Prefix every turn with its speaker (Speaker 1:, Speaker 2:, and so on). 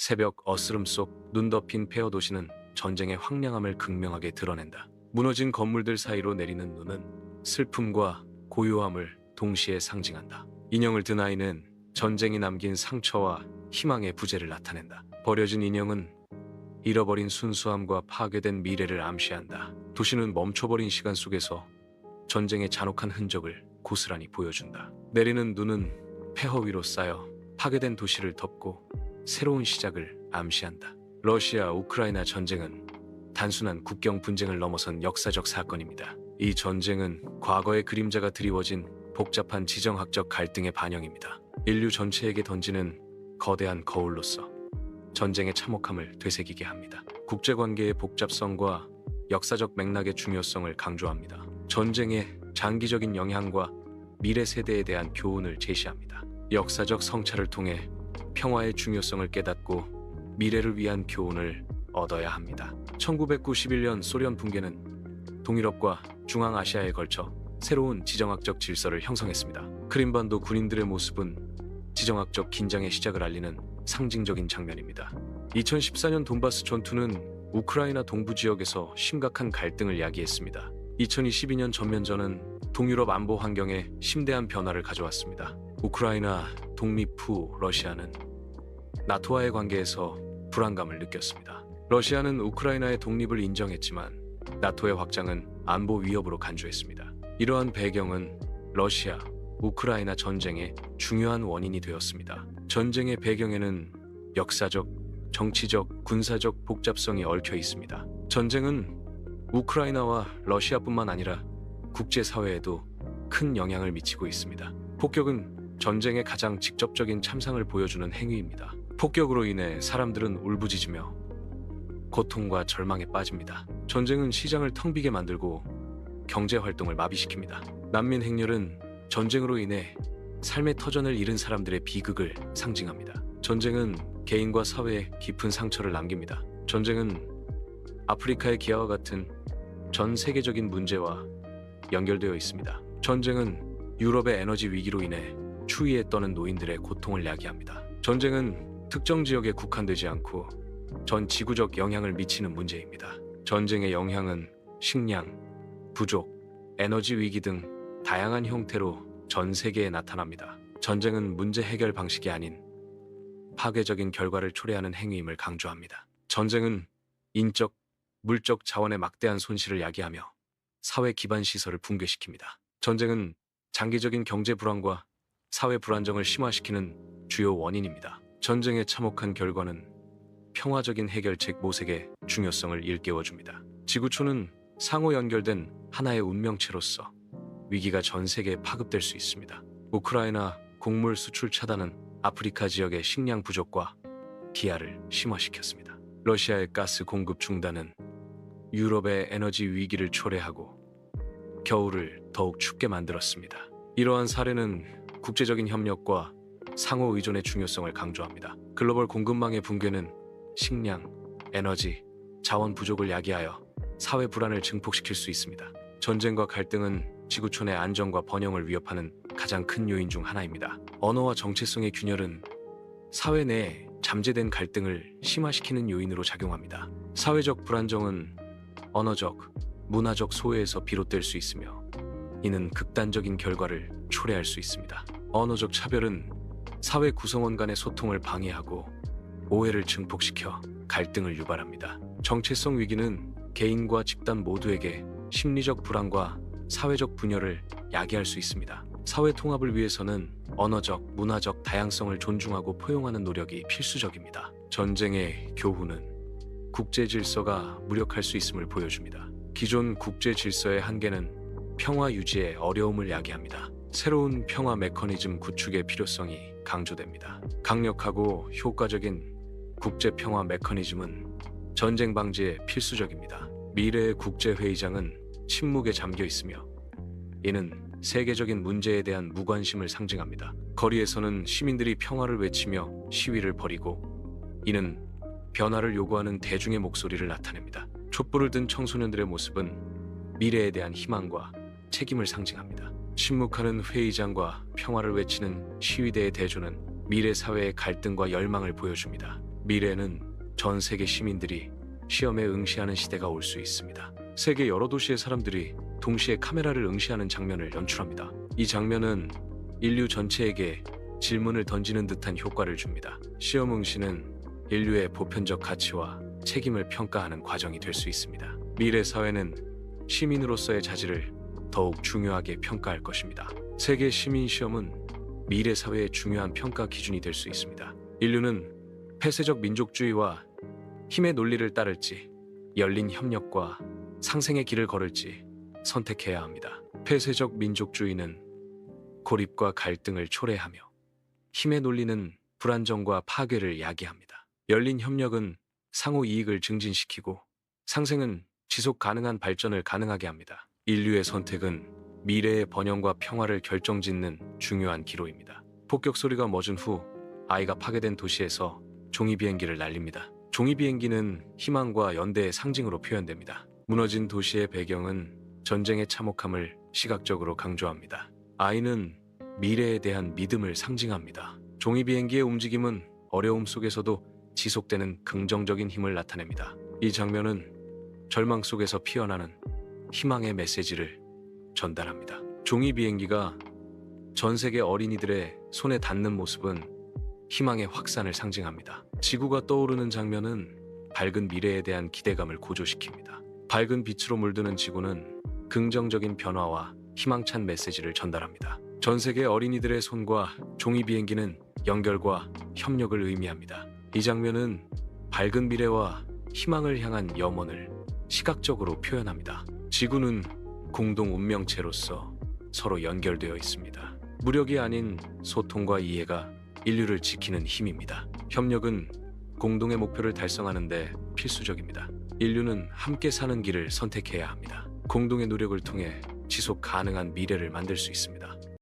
Speaker 1: 새벽 어스름 속 눈 덮인 폐허 도시는 전쟁의 황량함을 극명하게 드러낸다. 무너진 건물들 사이로 내리는 눈은 슬픔과 고요함을 동시에 상징한다. 인형을 든 아이는 전쟁이 남긴 상처와 희망의 부재를 나타낸다. 버려진 인형은 잃어버린 순수함과 파괴된 미래를 암시한다. 도시는 멈춰버린 시간 속에서 전쟁의 잔혹한 흔적을 고스란히 보여준다. 내리는 눈은 폐허 위로 쌓여 파괴된 도시를 덮고 새로운 시작을 암시한다. 러시아 우크라이나 전쟁은 단순한 국경 분쟁을 넘어선 역사적 사건입니다. 이 전쟁은 과거의 그림자가 드리워진 복잡한 지정학적 갈등의 반영입니다. 인류 전체에게 던지는 거대한 거울로서 전쟁의 참혹함을 되새기게 합니다. 국제관계의 복잡성과 역사적 맥락의 중요성을 강조합니다. 전쟁의 장기적인 영향과 미래 세대에 대한 교훈을 제시합니다. 역사적 성찰을 통해 평화의 중요성을 깨닫고 미래를 위한 교훈을 얻어야 합니다. 1991년 소련 붕괴는 동유럽과 중앙아시아에 걸쳐 새로운 지정학적 질서를 형성했습니다. 크림반도 군인들의 모습은 지정학적 긴장의 시작을 알리는 상징적인 장면입니다. 2014년 돈바스 전투는 우크라이나 동부 지역에서 심각한 갈등을 야기했습니다. 2022년 전면전은 동유럽 안보 환경에 심대한 변화를 가져왔습니다. 우크라이나 독립 후 러시아는 나토와의 관계에서 불안감을 느꼈습니다. 러시아는 우크라이나의 독립을 인정했지만 나토의 확장은 안보 위협으로 간주했습니다. 이러한 배경은 러시아, 우크라이나 전쟁의 중요한 원인이 되었습니다. 전쟁의 배경에는 역사적, 정치적, 군사적 복잡성이 얽혀 있습니다. 전쟁은 우크라이나와 러시아뿐만 아니라 국제사회에도 큰 영향을 미치고 있습니다. 폭격은 전쟁의 가장 직접적인 참상을 보여주는 행위입니다. 폭격으로 인해 사람들은 울부짖으며 고통과 절망에 빠집니다. 전쟁은 시장을 텅 비게 만들고 경제 활동을 마비시킵니다. 난민 행렬은 전쟁으로 인해 삶의 터전을 잃은 사람들의 비극을 상징합니다. 전쟁은 개인과 사회에 깊은 상처를 남깁니다. 전쟁은 아프리카의 기아와 같은 전 세계적인 문제와 연결되어 있습니다. 전쟁은 유럽의 에너지 위기로 인해 추위에 떠는 노인들의 고통을 야기합니다. 전쟁은 특정 지역에 국한되지 않고 전 지구적 영향을 미치는 문제입니다. 전쟁의 영향은 식량, 부족, 에너지 위기 등 다양한 형태로 전 세계에 나타납니다. 전쟁은 문제 해결 방식이 아닌 파괴적인 결과를 초래하는 행위임을 강조합니다. 전쟁은 인적, 물적 자원의 막대한 손실을 야기하며 사회 기반 시설을 붕괴시킵니다. 전쟁은 장기적인 경제 불안과 사회 불안정을 심화시키는 주요 원인입니다. 전쟁의 참혹한 결과는 평화적인 해결책 모색의 중요성을 일깨워줍니다. 지구촌은 상호 연결된 하나의 운명체로서 위기가 전 세계에 파급될 수 있습니다. 우크라이나 곡물 수출 차단은 아프리카 지역의 식량 부족과 기아를 심화시켰습니다. 러시아의 가스 공급 중단은 유럽의 에너지 위기를 초래하고 겨울을 더욱 춥게 만들었습니다. 이러한 사례는 국제적인 협력과 상호 의존의 중요성을 강조합니다. 글로벌 공급망의 붕괴는 식량, 에너지, 자원 부족을 야기하여 사회 불안을 증폭시킬 수 있습니다. 전쟁과 갈등은 지구촌의 안정과 번영을 위협하는 가장 큰 요인 중 하나입니다. 언어와 정체성의 균열은 사회 내에 잠재된 갈등을 심화시키는 요인으로 작용합니다. 사회적 불안정은 언어적, 문화적 소외에서 비롯될 수 있으며 이는 극단적인 결과를 초래할 수 있습니다. 언어적 차별은 사회 구성원 간의 소통을 방해하고 오해를 증폭시켜 갈등을 유발합니다. 정체성 위기는 개인과 집단 모두에게 심리적 불안과 사회적 분열을 야기할 수 있습니다. 사회 통합을 위해서는 언어적, 문화적 다양성을 존중하고 포용하는 노력이 필수적입니다. 전쟁의 교훈은 국제 질서가 무력할 수 있음을 보여줍니다. 기존 국제 질서의 한계는 평화 유지에 어려움을 야기합니다. 새로운 평화 메커니즘 구축의 필요성이 강조됩니다. 강력하고 효과적인 국제 평화 메커니즘은 전쟁 방지에 필수적입니다. 미래의 국제회의장은 침묵에 잠겨 있으며 이는 세계적인 문제에 대한 무관심을 상징합니다. 거리에서는 시민들이 평화를 외치며 시위를 벌이고 이는 변화를 요구하는 대중의 목소리를 나타냅니다. 촛불을 든 청소년들의 모습은 미래에 대한 희망과 책임을 상징합니다. 침묵하는 회의장과 평화를 외치는 시위대의 대조는 미래 사회의 갈등과 열망을 보여줍니다. 미래는 전 세계 시민들이 시험에 응시하는 시대가 올 수 있습니다. 세계 여러 도시의 사람들이 동시에 카메라를 응시하는 장면을 연출합니다. 이 장면은 인류 전체에게 질문을 던지는 듯한 효과를 줍니다. 시험 응시는 인류의 보편적 가치와 책임을 평가하는 과정이 될 수 있습니다. 미래 사회는 시민으로서의 자질을 더욱 중요하게 평가할 것입니다. 세계 시민 시험은 미래 사회의 중요한 평가 기준이 될 수 있습니다. 인류는 폐쇄적 민족주의와 힘의 논리를 따를지 열린 협력과 상생의 길을 걸을지 선택해야 합니다. 폐쇄적 민족주의는 고립과 갈등을 초래하며 힘의 논리는 불안정과 파괴를 야기합니다. 열린 협력은 상호 이익을 증진시키고 상생은 지속 가능한 발전을 가능하게 합니다. 인류의 선택은 미래의 번영과 평화를 결정짓는 중요한 기로입니다. 폭격 소리가 멎은 후 아이가 파괴된 도시에서 종이 비행기를 날립니다. 종이 비행기는 희망과 연대의 상징으로 표현됩니다. 무너진 도시의 배경은 전쟁의 참혹함을 시각적으로 강조합니다. 아이는 미래에 대한 믿음을 상징합니다. 종이 비행기의 움직임은 어려움 속에서도 지속되는 긍정적인 힘을 나타냅니다. 이 장면은 절망 속에서 피어나는 희망의 메시지를 전달합니다. 종이 비행기가 전 세계 어린이들의 손에 닿는 모습은 희망의 확산을 상징합니다. 지구가 떠오르는 장면은 밝은 미래에 대한 기대감을 고조시킵니다. 밝은 빛으로 물드는 지구는 긍정적인 변화와 희망찬 메시지를 전달합니다. 전 세계 어린이들의 손과 종이 비행기는 연결과 협력을 의미합니다. 이 장면은 밝은 미래와 희망을 향한 염원을 시각적으로 표현합니다. 지구는 공동 운명체로서 서로 연결되어 있습니다. 무력이 아닌 소통과 이해가 인류를 지키는 힘입니다. 협력은 공동의 목표를 달성하는데 필수적입니다. 인류는 함께 사는 길을 선택해야 합니다. 공동의 노력을 통해 지속 가능한 미래를 만들 수 있습니다.